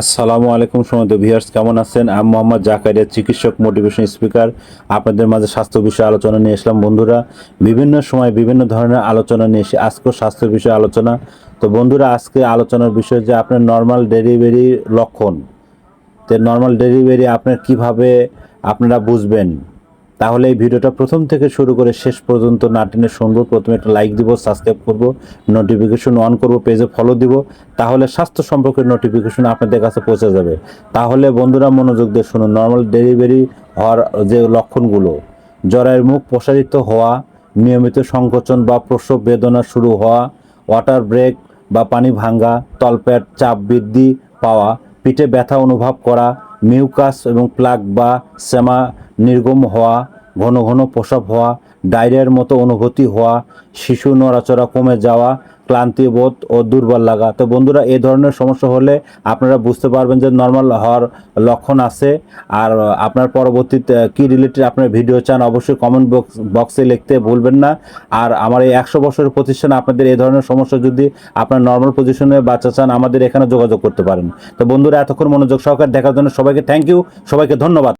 আসসালামু আলাইকুম সময় ভিউয়ার্স, কেমন আছেন? আমি মোহাম্মদ জাকারিয়া, চিকিৎসক মোটিভেশন স্পিকার আপনাদের মাঝে স্বাস্থ্য বিষয়ে আলোচনা নিয়ে এসলাম বন্ধুরা, বিভিন্ন সময় বিভিন্ন ধরনের আলোচনা নিয়ে এসে আজকেও স্বাস্থ্য বিষয়ে আলোচনা। তো বন্ধুরা, আজকে আলোচনার বিষয় যে আপনার নর্মাল ডেলিভারির লক্ষণ। তো নর্মাল ডেলিভারি আপনার কীভাবে আপনারা বুঝবেন? তাহলে এই ভিডিওটা প্রথম থেকে শুরু করে শেষ পর্যন্ত না টেনে শুনব। প্রথমে একটা লাইক দিব সাবস্ক্রাইব করব নোটিফিকেশন অন করব পেজে ফলো দিব, তাহলে স্বাস্থ্য সম্পর্কে নোটিফিকেশন আপনাদের কাছে পৌঁছে যাবে। তাহলে বন্ধুরা মনোযোগ দিয়ে শুনুন নর্মাল ডেলিভারি হওয়ার যে লক্ষণগুলো, জ্বরের মুখ প্রসারিত হওয়া, নিয়মিত সংকোচন বা প্রসব বেদনা শুরু হওয়া ওয়াটার ব্রেক বা পানি ভাঙ্গা, তলপেট চাপ বৃদ্ধি পাওয়া, পিঠে ব্যথা অনুভব করা মিউকাস এবং প্লাগ বা সেমা নির্গম হওয়া ঘন ঘন প্রসব হওয়া, ডায়রিয়ার মতো অনুভূতি হওয়া, শিশু নড়াচড়া কমে যাওয়া, ক্লান্তি বোধ ও দুর্বল লাগা। তো বন্ধুরা, এই ধরনের সমস্যা হলে আপনারা বুঝতে পারবেন যে নর্মাল হওয়ার লক্ষণ আছে। আর আপনার পরবর্তীতে কি রিলেটেড আপনার ভিডিও চান, অবশ্যই কমেন্ট বক্স বক্সে লিখতে ভুলবেন না। আর আমার এই একশো বছরের প্রতিষ্ঠানে আপনাদের এই ধরনের সমস্যা যদি আপনার নর্মাল পজিশনে বাচ্চা চান, আমাদের এখানে যোগাযোগ করতে পারেন। তো বন্ধুরা, এতক্ষণ মনোযোগ সহকারে দেখার জন্য সবাইকে থ্যাংক ইউ সবাইকে ধন্যবাদ।